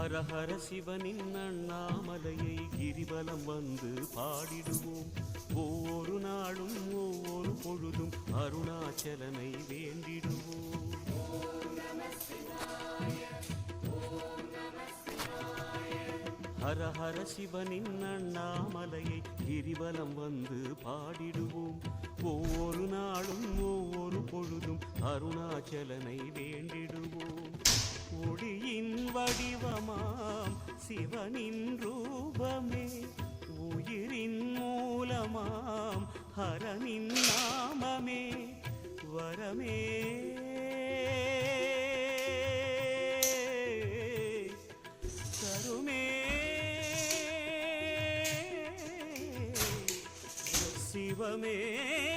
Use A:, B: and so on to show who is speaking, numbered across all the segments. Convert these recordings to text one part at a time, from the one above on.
A: ஹரஹர சிவனின் அண்ணாமலையை கிரிவலம் வந்து பாடிடுவோம். ஒவ்வொரு நாளும் ஒவ்வொரு பொழுதும் அருணாச்சலனை வேண்டிடுவோம். ஹர ஹர சிவனின் அண்ணாமலையை கிரிவலம் வந்து பாடிடுவோம். ஒவ்வொரு நாளும் ஒவ்வொரு பொழுதும் அருணாச்சலனை வேண்டிடுவோம். வடிவமாம். சிவனின் ரூபமே உயிரின் மூலமாம். ஹரனின் நாமமே வரமே. தருமே. சிவமே.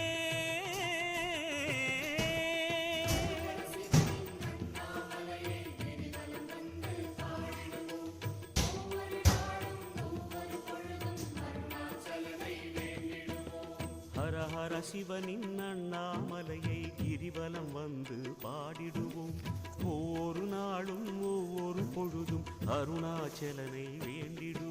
A: ஹர சிவனின் அண்ணாமலையை கிரிவலம் வந்து பாடிடுவோம். ஒவ்வொரு நாளும் ஒவ்வொரு பொழுதும் அருணாச்சலனை வேண்டிடுவோம்.